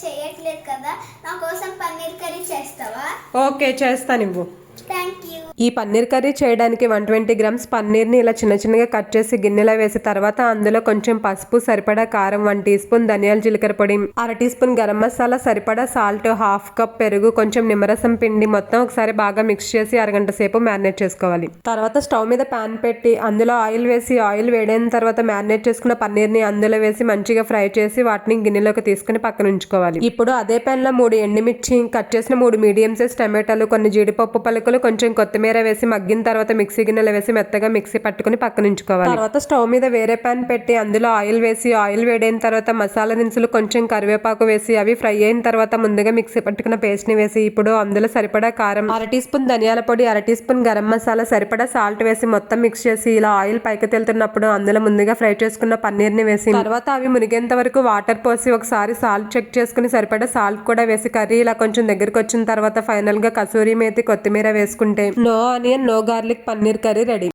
చేయట్లేదు కదా? నా కోసం పన్నీర్ కర్రీ చేస్తావా? ఓకే చేస్తాను ఇవ్వు థ్యాంక్ యూ ఈ పన్నీర్ కర్రీ చేయడానికి వన్ ట్వంటీ గ్రామ్స్ పన్నీర్ని ఇలా చిన్న చిన్నగా కట్ చేసి గిన్నెలో వేసి తర్వాత అందులో కొంచెం పసుపు సరిపడా కారం వన్ టీ స్పూన్ ధనియాల జీలకర్ర పొడి అర టీ స్పూన్ గరం మసాలా సరిపడా సాల్ట్ హాఫ్ కప్ పెరుగు కొంచెం నిమ్మరసం పిండి మొత్తం ఒకసారి బాగా మిక్స్ చేసి అరగంట సేపు మ్యారినేట్ చేసుకోవాలి. తర్వాత స్టవ్ మీద పాన్ పెట్టి అందులో ఆయిల్ వేసి ఆయిల్ వేడైన తర్వాత మ్యారినేట్ చేసుకున్న పన్నీర్ని అందులో వేసి మంచిగా ఫ్రై చేసి వాటిని గిన్నెలోకి తీసుకుని పక్కన ఉంచుకోవాలి. ఇప్పుడు అదే పాన్లో మూడు ఎండుమిర్చి కట్ చేసిన మూడు మీడియం సైజ్ టమాటాలు కొన్ని జీడిపప్పు పలుకులు కొంచెం కొత్త కొత్తిమీర వేసి మగ్గిన తర్వాత మిక్సీ గిన్నెలు వేసి మెత్తగా మిక్సీ పట్టుకుని పక్కన ఉంచుకోవాలి. తర్వాత స్టవ్ మీద వేరే పాన్ పెట్టి అందులో ఆయిల్ వేసి ఆయిల్ వేడైన తర్వాత మసాలా దినుసులు కొంచెం కరివేపాకు వేసి అవి ఫ్రై అయిన తర్వాత ముందుగా మిక్సీ పట్టుకున్న పేస్ట్ని వేసి ఇప్పుడు అందులో సరిపడా కారం అర టీ స్పూన్ ధనియాల పొడి అర టీ స్పూన్ గరం మసాలా సరిపడా సాల్ట్ వేసి మొత్తం మిక్స్ చేసి ఇలా ఆయిల్ పైకి తెలుతున్నప్పుడు అందులో ముందుగా ఫ్రై చేసుకున్న పన్నీర్ని వేసి తర్వాత అవి మునిగేంత వరకు వాటర్ పోసి ఒకసారి సాల్ట్ చెక్ చేసుకుని సరిపడా సాల్ట్ కూడా వేసి కర్రీ ఇలా కొంచెం దగ్గరికి వచ్చిన తర్వాత ఫైనల్గా కసూరి మేతి కొత్తిమీర వేసుకుంటే no onion no garlic paneer curry ready.